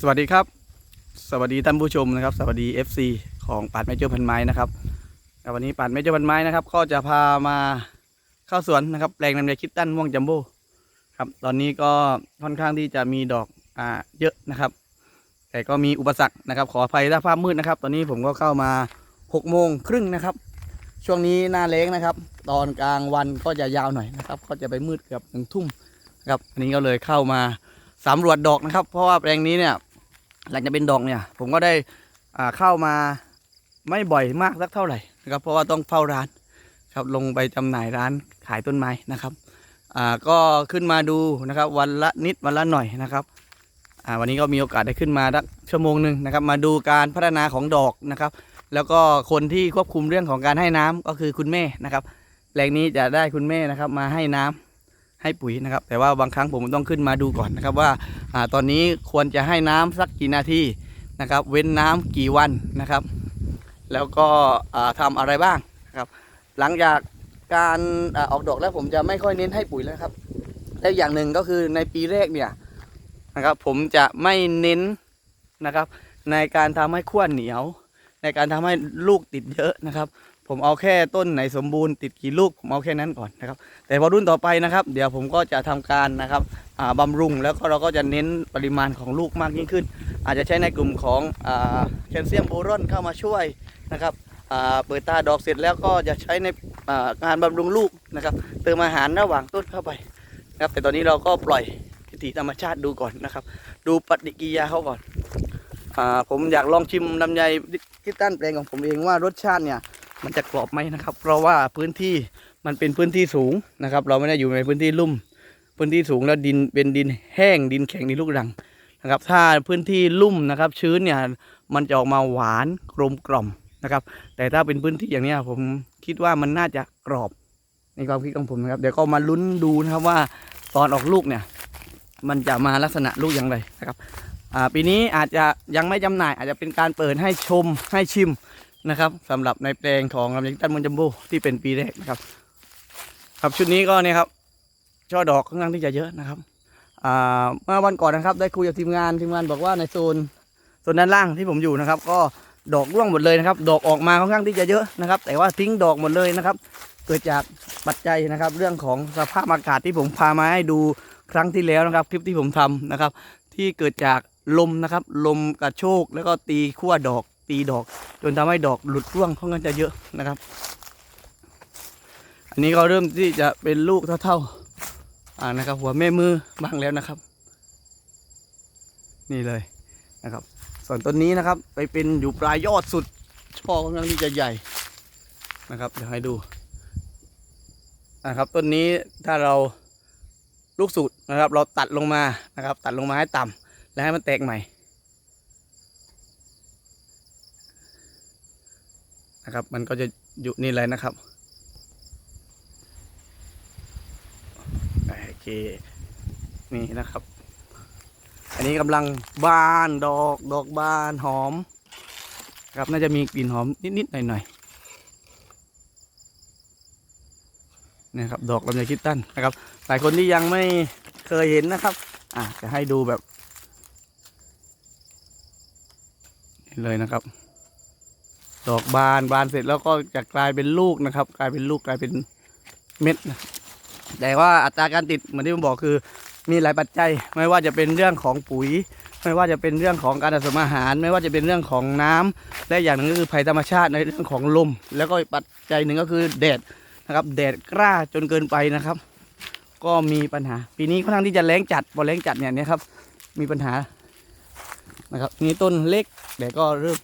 สวัสดีครับ สวัสดีท่านผู้ชมนะครับ สวัสดี FC ของป่านไม้เจ้าพันไม้นะครับแล้ววันนี้ป่านไม้เจ้าพันไม้นะครับ ก็จะพามาเข้าสวนนะครับแปลงลำไยคิดตั้นม่วงจัมโบ้ครับ ตอนนี้ก็ค่อนข้างที่จะมีดอกอ่าเยอะนะครับ แต่ก็มีอุปสรรคนะครับ ขออภัยถ้าภาพมืดนะครับ ตอนนี้ผมก็เข้ามา6โมงครึ่งนะครับ ช่วงนี้หน้าเล้งนะครับ ตอนกลางวันก็จะยาวหน่อยนะครับ ก็จะไปมืดเกือบถึงทุ่มนะครับอันนี้ก็เลยเข้ามา สำรวจดอกนะครับ เพราะว่าแปลงนี้เนี่ยหลังจากเป็นดอกเนี่ย ผมก็ได้เข้ามาไม่บ่อยมากสักเท่าไหร่นะครับ เพราะว่าต้องเฝ้าร้านครับลงไปจำหน่ายร้านขายต้นไม้นะครับอ่าก็ขึ้นมาดูนะครับ วันละนิดวันละหน่อยนะครับอ่าวันนี้ก็มีโอกาสได้ขึ้นมาสักชั่วโมงหนึ่งนะครับ มาดูการพัฒนาของดอกนะครับ แล้วก็คนที่ควบคุมเรื่องของการให้น้ำก็คือคุณแม่นะครับแหล่งนี้จะได้คุณแม่นะครับมาให้น้ำ ให้ปุ๋ยนะครับ แต่ว่าบางครั้งผมต้องขึ้นมาดูก่อนนะครับว่าอตอนนี้ควรจะให้น้ำสักกี่นาทีนะครับ เว้นน้ำกี่วันนะครับ แล้วก็อ่าทำอะไรบ้างนะครับ หลังจากการอออกดอกแล้วผมจะไม่ค่อยเน้นให้ปุ๋ยแล้วครับและอย่างหนึ่งก็คือในปีแรกเนี่ยนะครับผมจะไม่เน้นนะครับ ในการทำให้ขั้วเหนียว ในการทำให้ลูกติดเยอะนะครับ ผมเอาแค่ต้นไหนสมบูรณ์ติดกี่ลูกผมเอาแค่นั้นก่อนนะครับ แต่พอรุ่นต่อไปนะครับ เดี๋ยวผมก็จะทำการนะครับอ่าบำรุงแล้วก็เราก็จะเน้นปริมาณของลูกมากยิ่งขึ้น อาจจะใช้ในกลุ่มของอแคลเซียมโบรอนเข้ามาช่วยนะครับเปิดตาดอกเสร็จแล้วก็จะใช้ในอ่าการบำรุงลูกนะครับเติมอาหารระหว่างต้นเข้าไปนะครับแต่ตอนนี้เราก็ปล่อยวิถีธรรมชาติดูก่อนนะครับ ดูปฏิกิริยาเขาก่อนอผมอยากลองชิมลำไยที่ต้านแปลงของผมเองว่ารสชาติเนี่ย มันจะกรอบไหมนะครับ เพราะว่าพื้นที่มันเป็นพื้นที่สูงนะครับ เราไม่ได้อยู่ในพื้นที่ลุ่ม พื้นที่สูงแล้วดินเป็นดินแห้งดินแข็งดินลูกรังนะครับ ถ้าพื้นที่ลุ่มนะครับ ชื้นเนี่ยมันจะออกมาหวานกลมกล่อมนะครับ แต่ถ้าเป็นพื้นที่อย่างนี้ผมคิดว่ามันน่าจะกรอบในความคิดของผมนะครับ เดี๋ยวก็มาลุ้นดูนะครับว่าตอนออกลูกเนี่ย มันจะมาลักษณะลูกอย่างไรนะครับปีนี้อาจจะยังไม่จำหน่ายอาจจะเป็นการเปิดให้ชมให้ชิม นะครับสำหรับในแปลงของลำไยตันมอนจัมโบ้ที่เป็นปีแรกนะครับ ครับชุดนี้ก็เนี่ยครับช่อดอกค่อนข้างที่จะเยอะนะครับอ่าเมื่อวันก่อนนะครับได้คุยกับทีมงานทีมงานบอกว่าในโซนโซนด้านล่างที่ผมอยู่นะครับ ก็ดอกร่วงหมดเลยนะครับ ดอกออกมาค่อนข้างที่จะเยอะนะครับ แต่ว่าทิ้งดอกหมดเลยนะครับ เกิดจากปัจจัยนะครับ เรื่องของสภาพอากาศที่ผมพามาให้ดูครั้งที่แล้วนะครับ คลิปที่ผมทำนะครับ ที่เกิดจากลมนะครับ ลมกระโชกแล้วก็ตีขั้วดอก ตีดอก จนทำให้ดอกหลุดร่วงค่อนข้างจะเยอะนะครับ อันนี้ก็เริ่มที่จะเป็นลูกเท่าๆอ่านะครับ หัวแม่มือบ้างแล้วนะครับ นี่เลยนะครับ ส่วนต้นนี้นะครับ ไปเป็นอยู่ปลายยอดสุดช่อค่อนข้างที่จะใหญ่นะครับเดี๋ยวให้ดูนะครับต้นนี้ถ้าเราลูกสุดนะครับ เราตัดลงมานะครับ ตัดลงมาให้ต่ำแล้วให้มันแตกใหม่ นะครับ มันก็จะอยู่นี่เลยนะครับโอเคนี่นะครับ อันนี้กำลังบานดอกดอกบานหอม ครับน่าจะมีกลิ่นหอมนิดๆหน่อยๆนะครับดอกลำไยคิดตันนะครับ หลายคนที่ยังไม่เคยเห็นนะครับอะจะให้ดูแบบนี่เลยนะครับ ดอกบานบานเสร็จแล้วก็จะกลายเป็นลูกนะครับ กลายเป็นลูกกลายเป็นเม็ดนะแต่ว่าอัตราการติดเหมือนที่ผมบอกคือ มีหลายปัจจัย ไม่ว่าจะเป็นเรื่องของปุ๋ย ไม่ว่าจะเป็นเรื่องของการผสมอาหาร ไม่ว่าจะเป็นเรื่องของน้ำและอย่างหนึ่งก็คือภัยธรรมชาติในเรื่องของลม แล้วก็ปัจจัยหนึ่งก็คือแดดนะครับแดดกล้าจนเกินไปนะครับ ก็มีปัญหา ปีนี้ค่อนข้างที่จะแรงจัดพอแรงจัดเนี่ยนี่ยครับ มีปัญหานะครับนี่ต้นเล็กแต่ก็เริ่ม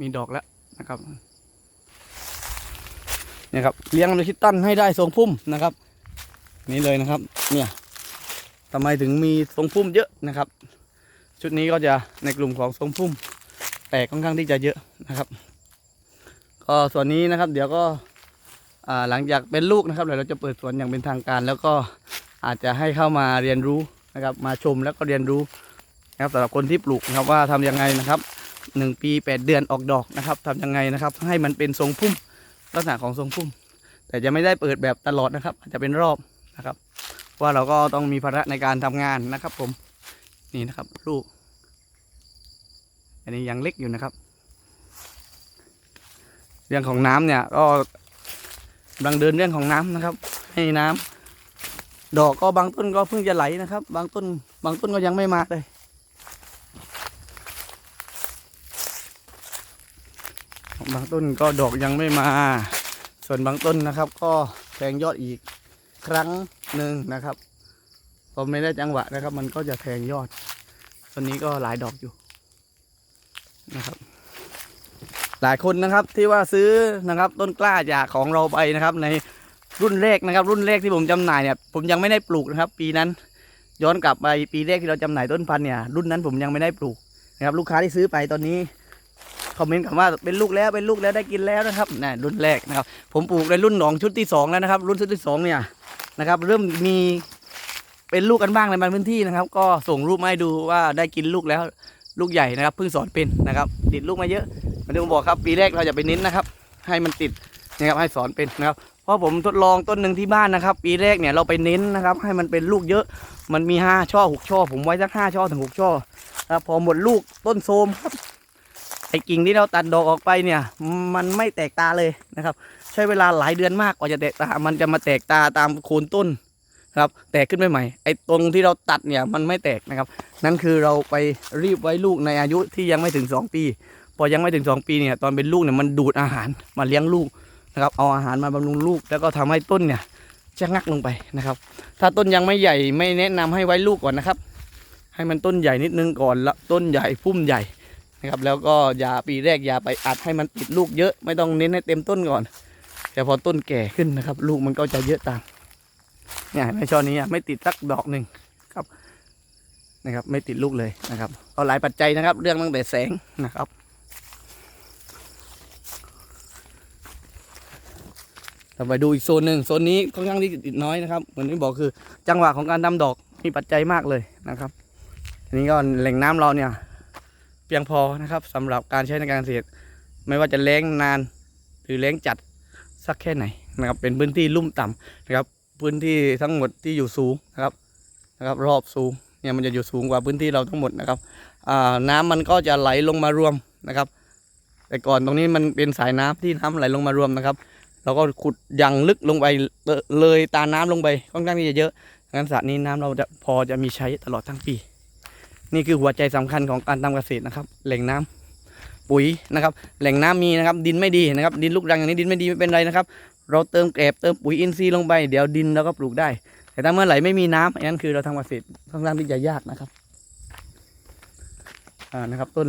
มีดอกแล้ว นะครับเนี่ยครับเลี้ยงในคิดตั้นให้ได้ทรงพุ่มนะครับ นี่เลยนะครับ เนี่ยทำไมถึงมีทรงพุ่มเยอะนะครับ ชุดนี้ก็จะในกลุ่มของทรงพุ่ม แตกค่อนข้างที่จะเยอะนะครับ ก็ส่วนนี้นะครับ เดี๋ยวก็หลังจากเป็นลูกนะครับเดี๋ยวเราจะเปิดสวนอย่างเป็นทางการ แล้วก็อาจจะให้เข้ามาเรียนรู้นะครับ มาชมแล้วก็เรียนรู้นะครับสำหรับคนที่ปลูกนะครับว่าทำยังไงนะครับ หนึ่งปีแปดเดือนออกดอกนะครับทำยังไงนะครับ ให้มันเป็นทรงพุ่มลักษณะของทรงพุ่ม แต่จะไม่ได้เปิดแบบตลอดนะครับอาจจะเป็นรอบนะครับ ว่าเราก็ต้องมีภาระในการทำงานนะครับผมนี่นะครับลูก อันนี้ยังเล็กอยู่นะครับ เรื่องของน้ำเนี่ยก็กำลังเดินเรื่องของน้ำนะครับ ให้น้ำดอกก็บางต้นก็เพิ่งจะไหลนะครับ บางต้น บางต้นก็ยังไม่มาเลย บางต้นก็ดอกยังไม่มา ส่วนบางต้นนะครับ ก็แทงยอดอีกครั้งหนึ่งนะครับพอไม่ได้จังหวะนะครับ มันก็จะแทงยอดต้นนี้ก็หลายดอกอยู่นะครับ หลายคนนะครับที่ว่าซื้อนะครับ ต้นกล้าจากของเราไปนะครับ ในรุ่นแรกนะครับ รุ่นแรกที่ผมจำหน่ายเนี่ย ผมยังไม่ได้ปลูกนะครับ ปีนั้น ย้อนกลับไปปีแรกที่เราจำหน่ายต้นพันธุ์เนี่ยรุ่นนั้นผมยังไม่ได้ปลูกนะครับ ลูกค้าที่ซื้อไปตอนนี้ คอมเมนต์คำว่าเป็นลูกแล้วเป็นลูกแล้วได้กินแล้วนะครับนี่รุ่นแรกนะครับ ผมปลูกในรุ่นหนองชุดที่สองแล้วนะครับ รุ่นชุดที่สองเนี่ยนะครับ เริ่มมีเป็นลูกกันบ้างในบางพื้นที่นะครับ ก็ส่งรูปมาให้ดูว่าได้กินลูกแล้วลูกใหญ่นะครับเพิ่งสอนเป็นนะครับ ติดลูกมาเยอะเหมือนที่ผมบอกครับ ปีแรกเราจะไปเน้นนะครับ ให้มันติดนะครับให้สอนเป็นนะครับเพราะผมทดลองต้นหนึ่งที่บ้านนะครับ ปีแรกเนี่ยเราไปเน้นนะครับ ให้มันเป็นลูกเยอะ มันมีห้าช่อหกช่อผมไว้สักห้าช่อถึงหกช่อนะครับพอหมดลูกต้นโทมครับ ไอ้กิ่งที่เราตัดดอกออกไปเนี่ย มันไม่แตกตาเลยนะครับ ใช้เวลาหลายเดือนมากกว่าจะแตกตา มันจะมาแตกตาตามโคนต้นครับ แตกขึ้นใหม่ ไอ้ตรงที่เราตัดเนี่ยมันไม่แตกนะครับ นั่นคือเราไปรีบไว้ลูกในอายุที่ยังไม่ถึง 2 ปี พอยังไม่ถึง 2 ปีเนี่ยตอนเป็นลูกเนี่ยมันดูดอาหารมาเลี้ยงลูกนะครับเอาอาหารมาบำรุงลูก แล้วก็ทำให้ต้นเนี่ยจะงักลงไปนะครับ ถ้าต้นยังไม่ใหญ่ไม่แนะนำให้ไว้ลูกก่อนนะครับ ให้มันต้นใหญ่นิดนึงก่อนละต้นใหญ่พุ่มใหญ่ นะครับแล้วก็อย่าปีแรกอย่าไปอัดให้มันติดลูกเยอะไม่ต้องเน้นให้เต็มต้นก่อนแต่พอต้นแก่ขึ้นนะครับ ลูกมันก็จะเยอะตามเนี่ยในช่อนี้ไม่ติดสักดอกหนึ่งครับนะครับ ไม่ติดลูกเลยนะครับก็หลายปัจจัยนะครับ เรื่องตั้งแต่แสงนะครับไปดูอีกโซนหนึ่งโซนนี้ค่อนข้างที่ติดน้อยนะครับเหมือนที่บอกคือ จังหวะของการทำดอกมีปัจจัยมากเลยนะครับอันนี้ก็แหล่งน้ำเราเนี่ย พียงพอนะครับสำหรับการใช้ในการเกษตร ไม่ว่าจะแล้งนานหรือแล้งจัดสักแค่ไหนนะครับ เป็นพื้นที่ลุ่มต่ำนะครับ พื้นที่ทั้งหมดที่อยู่สูงนะครับนะครับ รอบสูงเนี่ยมันจะอยู่สูงกว่าพื้นที่เราทั้งหมดนะครับน้ำมันก็จะไหลลงมารวมนะครับ แต่ก่อนตรงนี้มันเป็นสายน้ำที่น้ำไหลลงมารวมนะครับเราก็ขุดยังลึกลงไปเลยเลยตาน้ำลงไปค่อนข้างที่จะเยอะงั้นสระนี้น้ำเราจะพอจะมีใช้ตลอดทั้งปี นี่คือหัวใจสำคัญของการทำเกษตรนะครับ แหล่งน้ำปุ๋ยนะครับ แหล่งน้ำมีนะครับ ดินไม่ดีนะครับ ดินลูกรังอย่างนี้ดินไม่ดีไม่เป็นไรนะครับ เราเติมแกลบเติมปุ๋ยอินทรีย์ลงไป เดี๋ยวดินเราก็ปลูกได้ แต่ถ้าเมื่อไหร่ไม่มีน้ำอันนั้นคือเราทำเกษตรค่อนข้างที่จะยากนะครับอ่านะครับ ต้น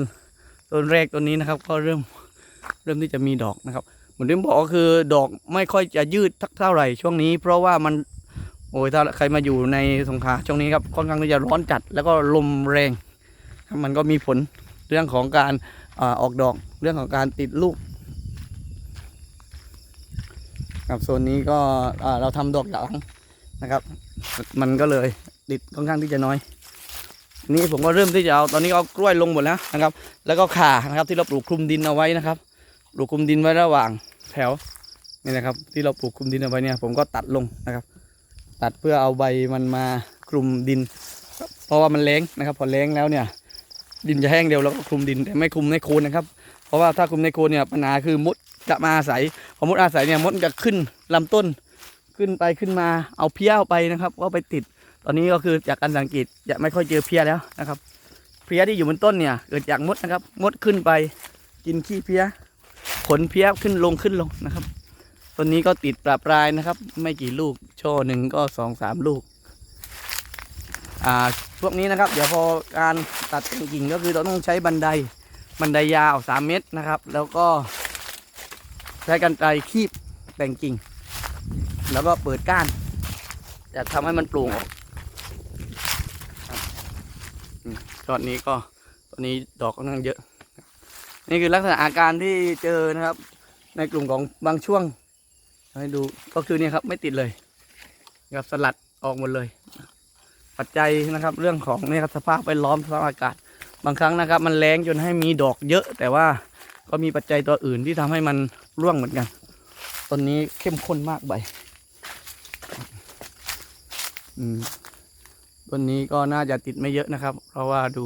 ต้นแรกต้นนี้นะครับ ก็เริ่มเริ่มที่จะมีดอกนะครับเหมือนที่บอกก็คือดอกไม่ค่อยจะยืดเท่าไหร่ช่วงนี้ เพราะว่ามัน โอ้ยถ้าใครมาอยู่ในสงขลาช่วงนี้ครับค่อนข้างที่จะร้อนจัด แล้วก็ลมแรงมันก็มีผลเรื่องของการอาออกดอกเรื่องของการติดลูกครับโซนนี้ก็เราทำดอกหลังนะครับ มันก็เลยติดค่อนข้างที่จะน้อย นี่ผมก็เริ่มที่จะเอาตอนนี้เอากล้วยลงหมดแล้วนะครับ แล้วก็ข่านะครับที่เราปลูกคลุมดินเอาไว้นะครับปลูกคลุมดินไว้ระหว่างแถวนี่นะครับ ที่เราปลูกคลุมดินเอาไว้เนี่ยผมก็ตัดลงนะครับ ตัดเพื่อเอาใบมันมาคลุมดิน เพราะว่ามันแรงนะครับ พอแรงแล้วเนี่ย ดินจะแห้งเร็วแล้วก็คลุมดินแต่ไม่คลุมในโคนนะครับ เพราะว่าถ้าคลุมในโคนเนี่ยปัญหาคือมดจะมาอาศัยพอมดอาศัยเนี่ยมดจะขึ้นลำต้นขึ้นไปขึ้นมาเอาเพี้ยเอาไปนะครับก็ไปติด ตอนนี้ก็คือจากการสังเกตจะไม่ค่อยเจอเพี้ยแล้วนะครับ เพี้ยที่อยู่บนต้นเนี่ยเกิดจากมดนะครับ มดขึ้นไปกินขี้เพี้ยขนเพี้ยขึ้นลงขึ้นลงนะครับต้นนี้ก็ติดปลาปลายนะครับ ไม่กี่ลูก ช่อหนึ่งก็สองสามลูก อ่าพวกนี้นะครับ เดี๋ยวพอการตัดแต่งกิ่งก็คือเราต้องใช้บันไดบันไดยาว3เมตรนะครับ แล้วก็ใช้กันไกรคีบแต่งกิ่ง แล้วก็เปิดก้านจะทำให้มันปร่งออกครับอืมยอดนี้ก็ตัวนี้ดอกค่อนข้างเยอะ นี่คือลักษณะอาการที่เจอนะครับ ในกลุ่มของบางช่วงให้ดูก็คือเนี่ยครับไม่ติดเลย นะครับสลัดออกหมดเลย ปัจจัยนะครับเรื่องของนี่ครับสภาพแวดล้อมสภาพอากาศ บางครั้งนะครับ มันแรงจนให้มีดอกเยอะ แต่ว่าก็มีปัจจัยตัวอื่นที่ทำให้มันร่วงเหมือนกันต้นนี้เข้มข้นมากใบอืมต้นนี้ก็น่าจะติดไม่เยอะนะครับ เพราะว่าดู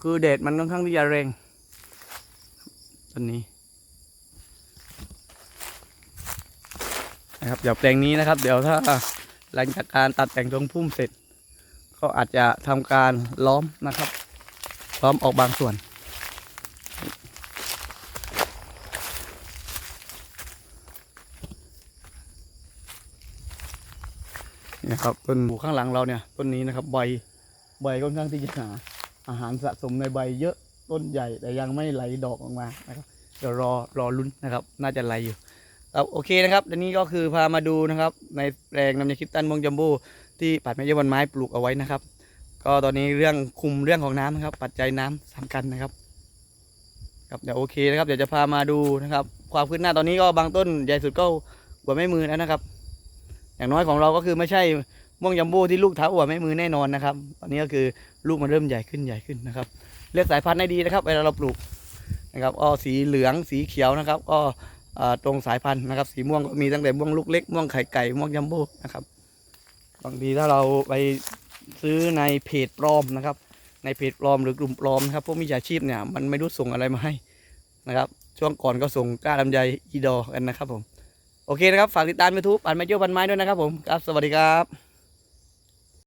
คือแดดมันค่อนข้างที่จะแรงต้นนี้นะครับเดี๋ยวแปลงนี้นะครับ เดี๋ยวถ้า หลังจากการตัดแต่งทรงพุ่มเสร็จ ก็อาจจะทำการล้อมนะครับ ล้อมออกบางส่วน นี่นะครับต้นหมูข้างหลังเราเนี่ยต้นนี้นะครับใบใบค่อนข้างที่จะหนาอาหารสะสมในใบเยอะต้นใหญ่แต่ยังไม่ไหลดอกออกมานะครับเดี๋ยวรอรอลุ้นนะครับ น่าจะไหลอยู่ ครับโอเคนะครับอันนี้ก็คือพามาดูนะครับ ในแปลงน้ำยาคิดตันมวงจัมโบ้ที่ปัดไม้ยบนไม้ปลูกเอาไว้นะครับ ก็ตอนนี้เรื่องคุมเรื่องของน้ำนะครับ ปัจจัยน้ำสำคัญนะครับครับเดี๋ยวโอเคนะครับเดี๋ยวจะพามาดูนะครับ ความคืบหน้าตอนนี้ก็บางต้นใหญ่สุดก็กว่าไม่มือแล้วนะครับ อย่างน้อยของเราก็คือไม่ใช่ม่วงยัมโบ้ที่ลูกเท้าอวดไม่มือแน่นอนนะครับ ตอนนี้ก็คือลูกมันเริ่มใหญ่ขึ้นใหญ่ขึ้นนะครับ เลือกสายพันธุ์ให้ดีนะครับเวลาเราปลูกนะครับก็สีเหลืองสีเขียวนะครับ ก็ ตรงสายพันธุ์นะครับ สีม่วงก็มีตั้งแต่ม่วงลูกเล็กม่วงไข่ไก่ม่วงยัมโบ้นะครับบางทีถ้าเราไปซื้อในเพจปลอมนะครับ ในเพจปลอมหรือกลุ่มปลอมนะครับพวกมิจฉาชีพเนี่ยมันไม่รู้ส่งอะไรมาให้นะครับช่วงก่อนก็ส่งกล้าลำไยอีดอกันนะครับผมโอเคนะครับ ฝากติดตามยูทูบปันไม้เจ้าปันไม้ด้วยนะครับผมครับสวัสดีครับ